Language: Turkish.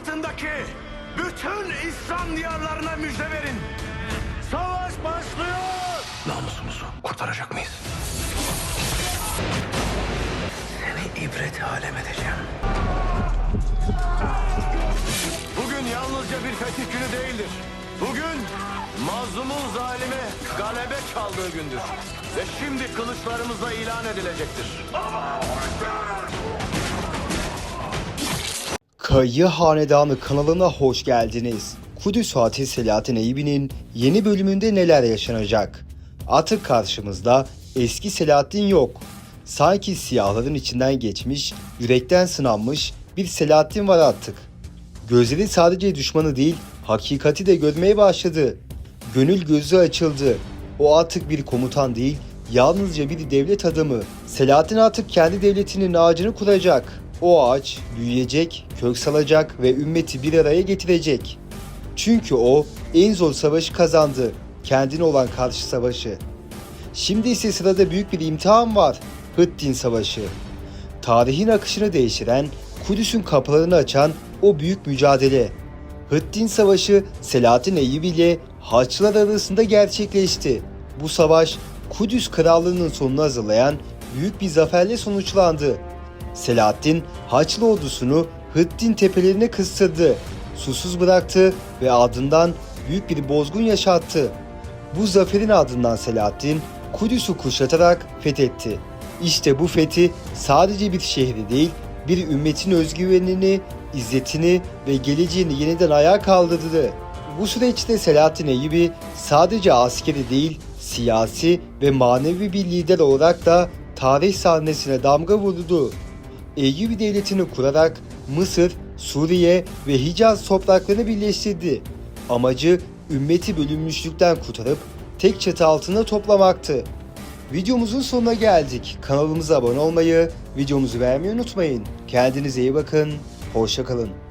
batındaki bütün İslam diyarlarına müjde verin. Savaş başlıyor. Namusumuzu kurtaracak mıyız? Seni ibret alem edeceğim. Bugün yalnızca bir fetih günü değildir. Bugün mazlumun zalime galebe çaldığı gündür. Ve şimdi kılıçlarımızla ilan edilecektir. Kayı Hanedanı kanalına hoş geldiniz. Kudüs Fatih Selahattin Eyyubi'nin yeni bölümünde neler yaşanacak? Artık karşımızda eski Selahattin yok. Sanki siyahların içinden geçmiş, yürekten sınanmış bir Selahattin var artık. Gözleri sadece düşmanı değil, hakikati de görmeye başladı. Gönül gözü açıldı. O artık bir komutan değil, yalnızca bir devlet adamı. Selahattin artık kendi devletinin ağacını kuracak. O ağaç büyüyecek, kök salacak ve ümmeti bir araya getirecek. Çünkü o en zor savaşı kazandı. Kendine olan karşı savaşı. Şimdi ise sırada büyük bir imtihan var. Hıddin Savaşı. Tarihin akışını değiştiren, Kudüs'ün kapılarını açan o büyük mücadele. Hıddin Savaşı Selahattin Eyyubi ile Haçlılar arasında gerçekleşti. Bu savaş Kudüs Krallığı'nın sonunu hazırlayan büyük bir zaferle sonuçlandı. Selahattin Haçlı ordusunu Hıddin tepelerine kıstırdı. Susuz bıraktı ve ardından büyük bir bozgun yaşattı. Bu zaferin ardından Selahattin Kudüs'ü kuşatarak fethetti. İşte bu fethi sadece bir şehri değil, bir ümmetin özgüvenini, izzetini ve geleceğini yeniden ayağa kaldırdı. Bu süreçte Selahattin Eyyubi sadece askeri değil, siyasi ve manevi bir lider olarak da tarih sahnesine damga vurdu. Eyyubi devletini kurarak Mısır, Suriye ve Hicaz topraklarını birleştirdi. Amacı ümmeti bölünmüşlükten kurtarıp tek çatı altında toplamaktı. Videomuzun sonuna geldik. Kanalımıza abone olmayı, videomuzu beğenmeyi unutmayın. Kendinize iyi bakın. Hoşçakalın.